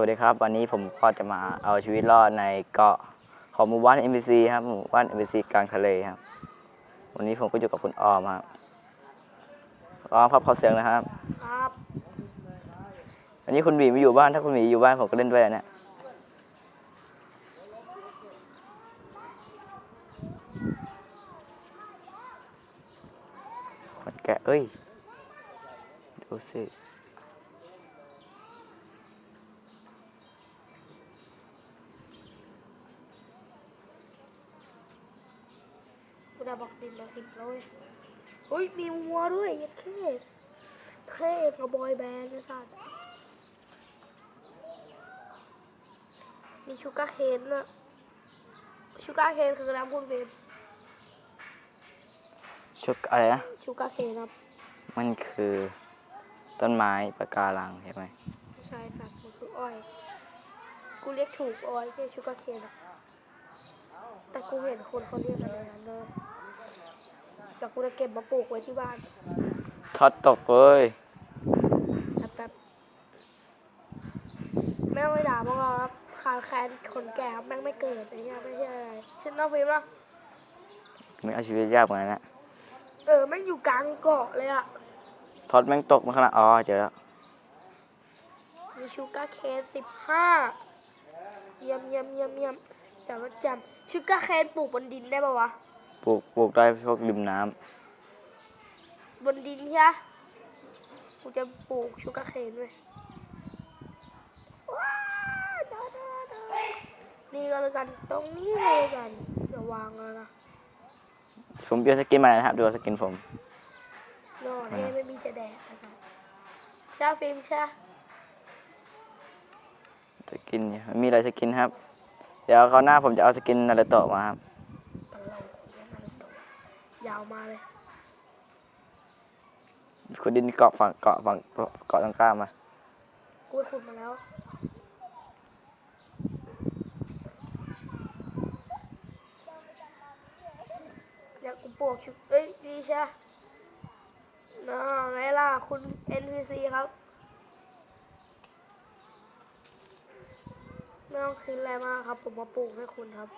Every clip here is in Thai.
วัสดีครับ วันนี้ผมก็จะมาเอาชีวิตรอดในเกาะของหมู่บ้าน MBC ครับหมู่บ้าน MBC กลางทะเลครับ วันนี้ผมก็อยู่กับคุณออมครับออมครับขอเสียงนะครับ ครับวันนี้คุณหมีไม่อยู่บ้านถ้าคุณหมีอยู่บ้านผมก็เล่นด้วยเนี่ยคนแกะเอ้ยดูสิ กู ได้บอกดินมาสิบแล้วเว้ยเฮ้ย มีวัวด้วยยัดเข้เท่กับบอยแบนด์นะสัตว์มีชูการ์เคนด้วยชูการ์เคนคือน้ำคุณเฟรมชุกอะไรนะ ชูการ์เคนครับ มันคือต้นไม้ปะการังใช่ไหมไม่ใช่สัตว์มันคืออ้อย กูเรียกถูกอ้อยไม่ใช่ชูการ์เคนอะแต่กูเห็นคนเขาเรียกกันอย่างนั้นเลย แต่กูจะเก็บมาปลูกไว้ที่บ้านทอดตกเว้ยแป๊บแป๊บแม่งไม่ด่าพวกเราครับขาดแคลนคนแก่ครับแม่งไม่เกิดไอ้เงี้ยไม่ใช่อะไรฉันน่าฟิล์มป่ะไม่เอาชีวิตยากเหมือนกันนะเออแม่งอยู่กลางเกาะเลยอะทอดแม่งตกมาขนาดอ๋อเจอแล้วมีชูการ์เคนสิบห้าเยี่ยมเยี่ยมเยี่ยมเยี่ยมจำว่าจำชูการ์เคนปลูกบนดินได้ปะวะ ปลูกปลูกได้พวกริมน้บนดินใช่ปะกูจะปลูกชูการ์เคนด้วยว้าวได้ได้ได้นี่ก็แล้วกันตรงนี้เลยกันจะวางแล้วนะำผมเปลี่ยนสกินมานะครับ ดูสกินผม นอนเอ้ไม่มีจะแดดนะครับชาฟิล์มชาสกินเนี่ยมีอะไรสกินครับ เดี๋ยวคราวหน้าผมจะเอาสกินนารูโตะมาครับ ตลกเนี่ยนารูโตะ ยาวมาเลยคุณดินเกาะฝั่งเกาะฝั่งเกาะตรงกล้ามมากูไปขุดมาแล้วอยากกูปลูกชุดเอ้ยดีใช่น่าไงล่ะคุณ NPC ครับไม่ต้องคิดอะไรมากครับ ผมมาปลูกให้คุณครับ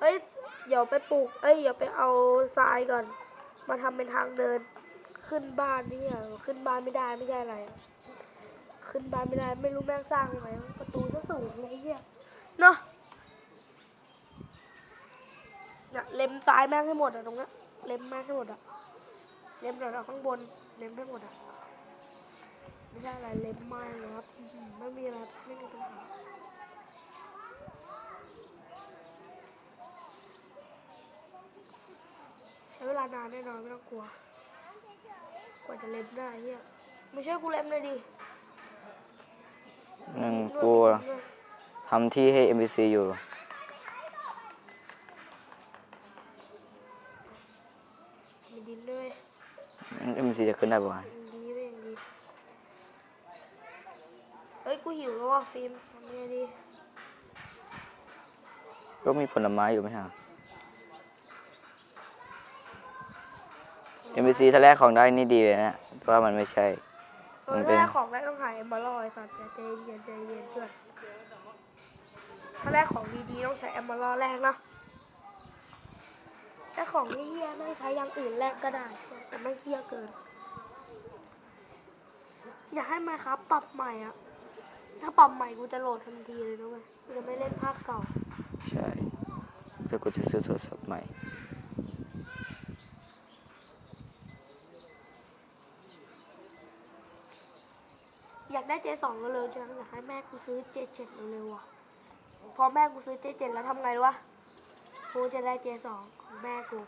เอ้ย เดี๋ยวไปปลูก เอ้ย เดี๋ยวไปเอาทรายก่อน มาทำเป็นทางเดิน ขึ้นบ้านนี่อะขึ้นบ้านไม่ได้ไม่ใช่อะไร ขึ้นบ้านไม่ได้ไม่รู้แม่งสร้างยังไงประตูซะสูงไอ้เหี้ยเนาะเนี่ยเล็มซ้ายแม่งให้หมดอะตรงเนี้ยเล็มแม่งให้หมดอะ เล็มเราข้างบน เล็มให้หมดอะ ไม่ใช่อะไร เล็มไม้เลยครับ ไม่มีอะไร ไม่มีปัญหาใช้ เวลานานแน่นอนไม่ต้องกลัว กว่าจะเล็มได้เฮียมาช่วยกูเล็มเลยดิหนึ่งกูทำที่ให้ MBC อยู่มีดินด้วย MBC จะขึ้นได้ปะวะยังดีไม่ยังดีเฮ้ย กูหิวแล้วว่ะฟิล์มทำไงดี ก็มีผลไม้อยู่ไหมฮะ MBC ถ้าแรกของได้นี่ดีเลยนะแต่ว่ามันไม่ใช่ เอมัอนเป็น แรกของได้ต้องหายเอ็มบาลอยสัตว์อย่าใจเย็นใจเย็นเพื่อนถ้าแรกของดีๆต้องใช้เอ็มบาลอแรกนะถ้าของเฮี้ยๆไม่ใช้อย่างอื่นแรกก็ได้ แต่ไม่เฮี้ยเกิน อยากให้มาครับ ปรับใหม่อะถ้าปรับใหม่กูจะโหลดทันทีเลยนะเว้ยกูจะไม่เล่นภาคเก่า ใช่เพื่อกูจะซื้อโทรศัพท์ใหม่ อยากได้เจสองเร็วๆจังอยากให้แม่กูซื้อเจเจ็ดเร็วๆอะพอแม่กูซื้อเจเจ็ดแล้วทำไงวะกูจะได้เจสองของแม่กู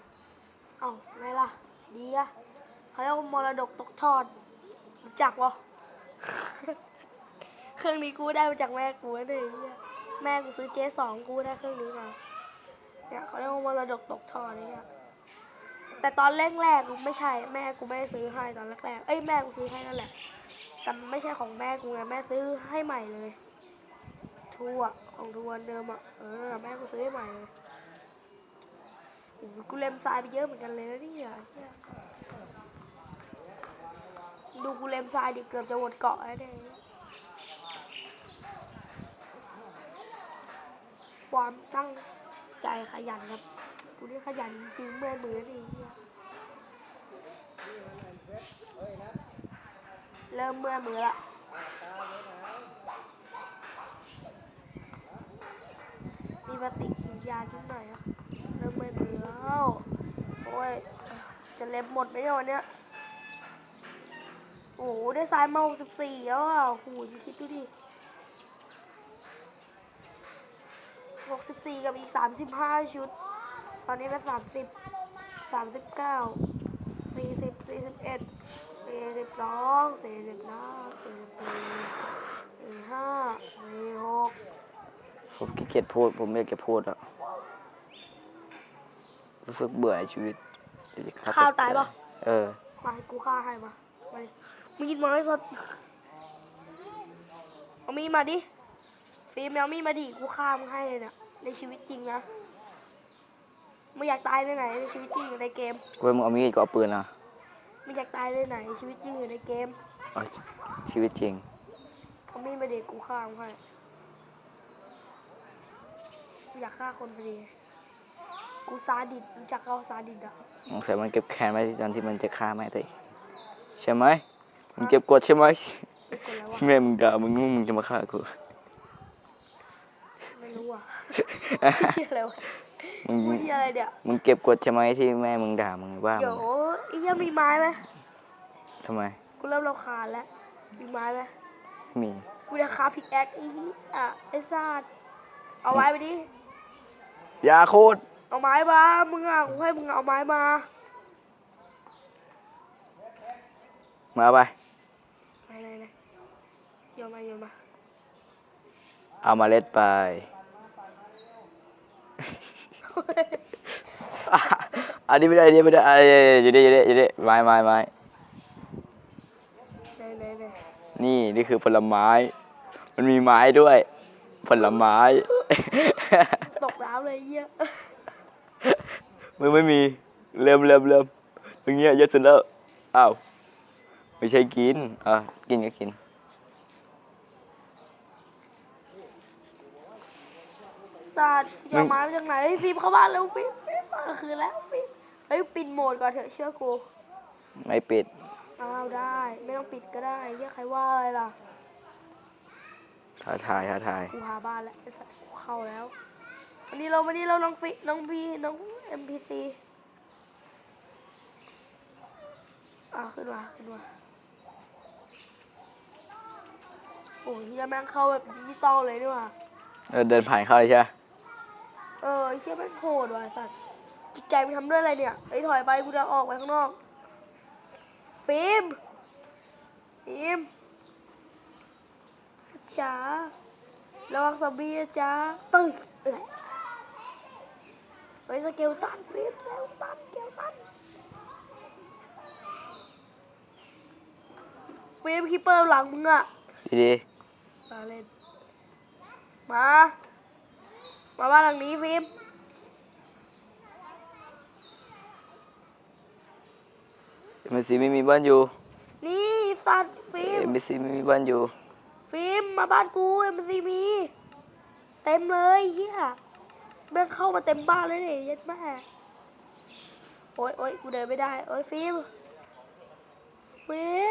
เอ้าไงล่ะ ดีอะเขาเรียกว่ามรดกตกทอดรู้จักวะเครื่องนี้กูได้มาจากแม่กูนะเลยเนี่ยแม่กูซื้อเจสองกูได้เครื่องนี้มาเนี่ยเขาเรียกว่ามรดกตกทอดเนี่ยแต่ตอนแรกๆกูไม่ใช่ แม่กูไม่ได้ซื้อให้ตอนแรกๆเอ้ยแม่กูซื้อให้นั่นแหละ แต่ไม่ใช่ของแม่กูไงแม่ซื้อให้ใหม่เลยทัวของทัวเดิมอะเออแม่กูซื้อใหม่เลยกูเล็มทรายไปเยอะเหมือนกันเลยนะเนี่ยดูกูเล็มทรายดิเกือบจะหมดเกาะแล้วเนี่ยความตั้งใจขยันครับกูนี่ขยันจริงแมื่อมือนี่ เริ่มเมื่อยมือละมีปฏิกิริยาทุกหนอยอะเริ่มเมื่อยมือแล้วโอ้ยจะเล็บหมดไหมวันเนี้ยโอ้โหได้สายมา64แล้วอะหมึงคิดดูดิหกสิบสี่กับอีกสามสิบห้าชุด ตอนนี้เป็นสามสิบสามสิบเก้าสี่สิบสี่สิบเอ็ด สามสิบเก้าสี่สิบสี่สิบเอ็ดสี่สิบสองสี่สิบสามสี่สิบสี่สี่ห้าสี่หกผมขี้เกียจพูด ผมไม่อยากจะพูดอะรู้สึกเบื่อชีวิตอยกจะฆ่ข้าวตายปะเออมาให้กูฆ่าให้มามาดิมีดมาให้สดเอามีดมาดิฟิล์มเอามีดมาดิกูฆ่ามึงให้เลยเนี่ยในชีวิตจริงนะไม่อยากตายในไหนในชีวิตจริงหรือในเกมเว้ยมึงเอามีดก็เอาปืนนะ ไม่อยากตายในไหนในชีวิตจริงหรือในเกมเอาชีวิตจริงเขาไม่มาเด็กกูฆ่ามึงให้กูอยากฆ่าคนพอดีกูซาดิสรู้จักเขาซาดิสอะสงสัยมันเก็บแค้นไว้ตอนที่มันจะฆ่าแม่ตัวเองใช่ไหมมันเก็บกดใช่ไหมกูกดแล้ววะแม่มึงด่ามึงงมึงจะมาฆ่ากู ไม่รู้อะ เชี่ยอะไรวะ มึงพูดเหี้ยอะไรเดี๋ยวมึงเก็บกดใช่ไหมที่แม่มึงด่ามึงว่าเดี๋มึยวงไอ้เหี้ยังมีไม้ไหมทำไมกูเริ่มรำคาญแล้วมีไม้ไหมไม่มี กูจะคาพิกแอคไอ้เหี้ยอะไอ้ซาดเอาไม้ไปดิยาโคตรเอาไม้มามึงอะกูให้มึงเอาไม้มามาเอาไปอะไรเลยโยนมาโยนมาเอามาเล็ดไป อันนี้ไม่ได้อันนี้ไม่ได้อันนี้อยู่ดิอยู่ดิอยู่ดิไม้ไม้ไม้ไหนไหนไหนนี่นี่คือผลไม้ มันมีไม้ด้วย ผลไม้ ตกน้ำเลยเหี้ยมึงไม่มีเริ่มเริ่มเริ่มอย่างเงี้ยเยอะสุดแล้วอ้าวไม่ใช่กินอะกินก็กิน ซาดอย่าไม้มาจากไหนเฮ้ยฟิล์มเข้าบ้านเร็วฟิล์มฟิล์มมาคืนแล้วฟิล์มเฮ้ยปิดโหมดก่อนเถอะเชื่อกูไม่ปิดอ้าวได้ ไม่ต้องปิดก็ได้เหี้ยใครว่าอะไรล่ะท้าทายท้าทายกูหาบ้านแล้วไอ้สัสกูเข้าแล้ววันนี้เราวันนี้เราน้องฟิน้องพีน้องเอ็มพีซีอะขึ้นมาขึ้นมาโอ้ยเฮียแม่งเข้าแบบดิจิตอลเลยนี่หว่าเออเดินผ่านเข้าเลยใช่ไหม เออไอ้เชี่ยแม่งโหดว่ะไอ้สัสจิตใจมันทำด้วยอะไรเนี่ยไอ้ยถอยไปกูจะออกไปข้างนอกฟิล์มฟิล์มจ๋าระวังซอมบี้นะจ๊ะตึ้งเอ้ยเฮ้ยสเกลตันฟิล์มสเกลตันสเกลตันฟิล์มคีเปอร์หลังมึงอะดีมาเล่นมา มาบ้านหลังนี้ฟิล์มๆเอ็มซีไม่มีบ้านอยู่ นี่สัตว์ฟิล์มเอ็มซีไม่มีบ้านอยู่ ฟิล์มมาบ้านกูเอ็มซีมี เต็มเลยเฮียแม่งเข้ามาเต็มบ้านเลยเนี่ยเย็ดแม่โอ๊ยโอ๊ยกูเดินไม่ได้ โอ๊ยฟิล์มเว้ย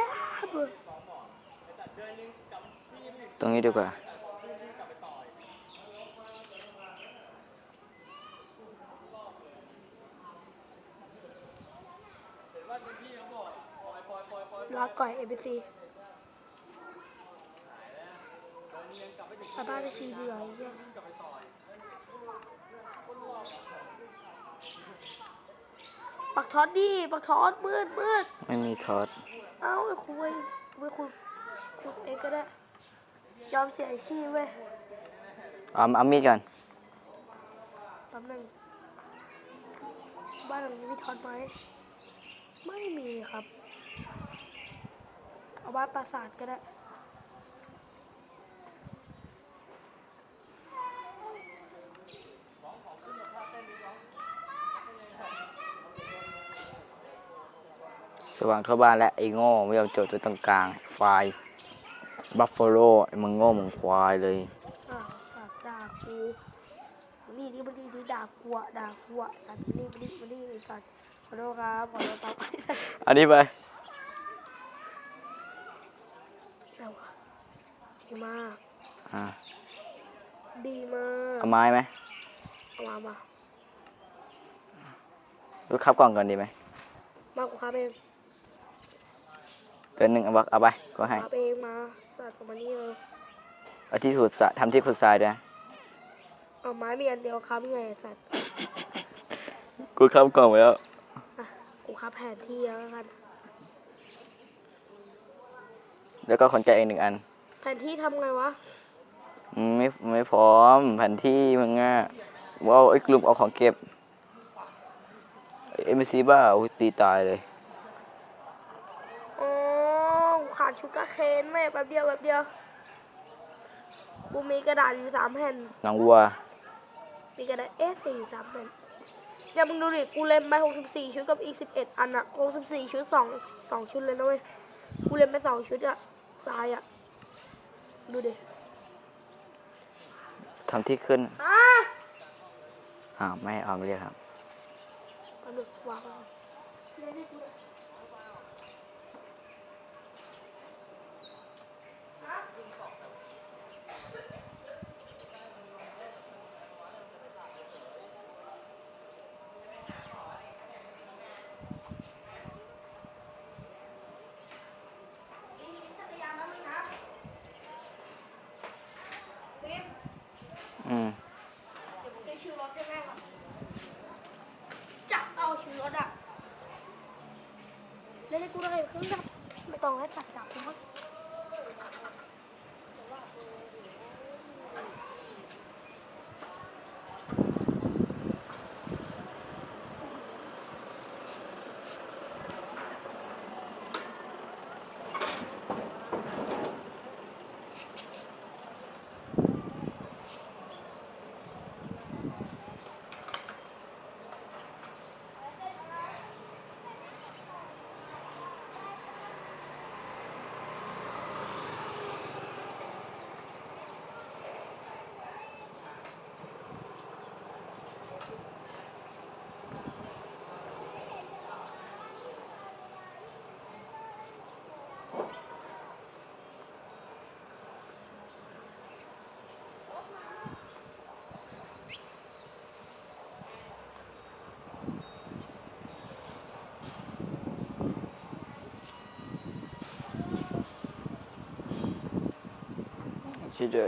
ตรงนี้ดีกว่า รอก่อยเอ็มซีมาบ้านเอ็มซีเบื่อไอ้เฮียปักท็อตดิปักท็อตมืดมืดไม่มีทอด เอ้าไอ้คุยไม่คุยคุยเองก็ได้ ยอมเสียอาชีพเว้ยเอาเอามีดก่อนแป๊บหนึงบ้านหลังนี้มีทอนไหมไม่มีครับ เอาบ้านปราสาทก็ได้สว่างทั่วบ้านและไอ้โง่ไม่ยอมจดจุดตรงกลางไฟบัฟฟาโลไอ้มึงโง่มึงควายเลยอ้าวปากด่ากูมานี่นี่มานี่นี่ด่ากูอะด่ากูอะสัตว์มานี่มานี่มานี่ไอ้สัตว์ขอโทษครับขอโทษครับอันนี้ไป เอาวะ ดีมากอ่าดีมากเอาไม้ไหมเอามามาลูกครับกล่องก่อนดีไหมมากูครับเองเป็นหนึ่งเอาบักเอาไปก็ให้ครับเองมาสัตว์ประมาณนี้เลยเอาที่ขุดทรายทำที่ขุดทรายด้วยนะเอาไม้มีอันเดียวครับไงสัตว์กูครับกล่องไว้แล้วอะกูครับแผนที่แล้วกัน แล้วก็ขนไก่เองหนึ่งอันแผนที่ทำไงวะอืมไม่ไม่พร้อมแผนที่มึงอะว้าวไอ้กลุ่มเอาของเก็บเอ็มซีบ้าอุ๊ยตีตายเลยอ๋อกูขาดชูการ์เคนแม่แป๊บเดียวแป๊บเดียวกูมีกระดาษอยู่สามแผ่นหนังวัวมีกระดาษ A4 สามแผ่นอย่ามึงดูดิกูเล่นไป64ชุดกับอีก11อันอะ64ชุดสองสองชุดเลยนะเว้ยกูเล่นไปสองชุดอะทรายอะ ดูดิทำที่ขึ้นอะอ้าวไม่ให้ออมเรียกครับ เอาดูวางไว้เล่นให้กูด้วยฟิล์ อืมเดี๋ยวผมจะชื่อรถให้แม่ก่อนจะเอาชื่อรถอะแล่นให้กูได้เครื่องดับไม่ต้องให้ตัดดับนะ ช่วยด้ว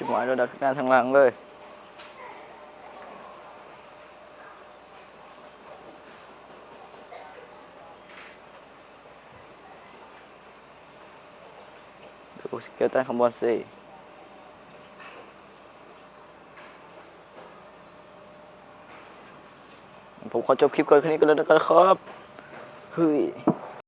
ชิบหายโดนดักหน้าทางหลังเลยดูสเกลตันข้างบนสิผมขอจบคลิปก่อนแค่นี้ก็แล้วกันครับเฮ้ย